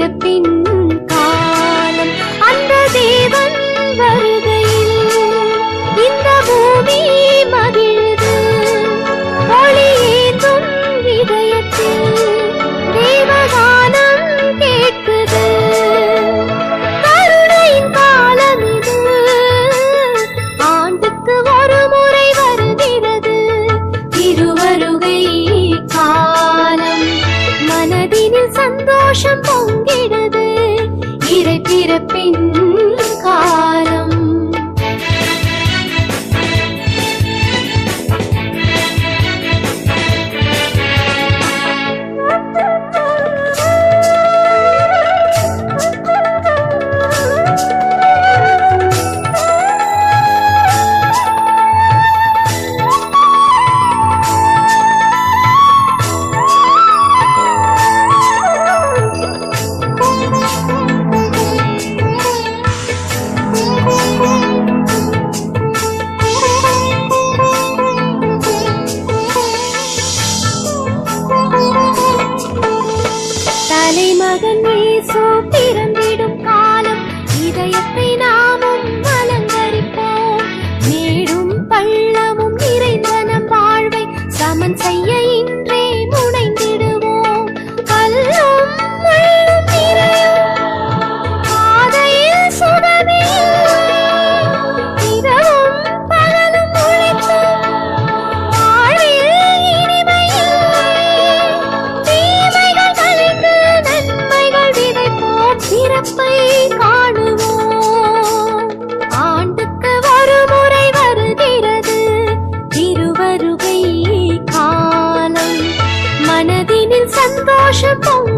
பிறப்பின் சந்தோஷம் பொங்கிடுது. இரு பிறப்பின் su 是梦。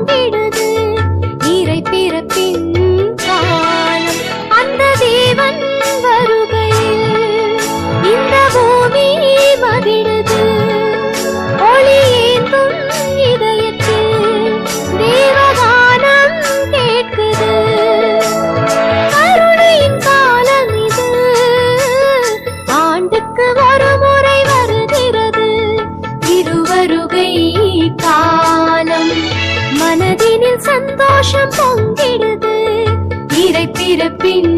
பாசம் பொங்கிடுது இறை பிறப்பின்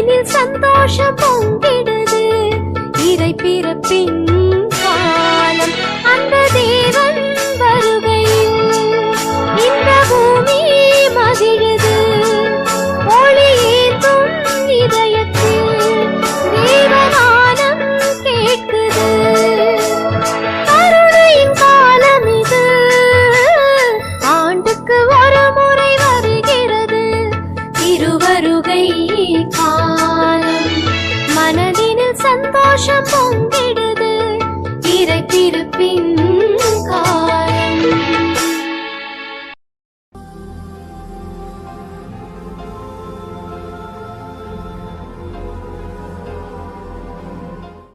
மனதினில் சந்தோஷம் பொங்கிடுது. இறை பிறப்பின் காலம் அந்த தேவன் வருகையில் இந்த பூமி மகிழுது ஒளியேந்தும் இதயத்தில் தேவகானம் கேட்குது. கருணையின் காலம் இது. ஆண்டுக்கு ஒரு முறை வருகிறது. திருவருகை கா சந்தோஷம் பொங்கிடுது. இறை திருப்பின்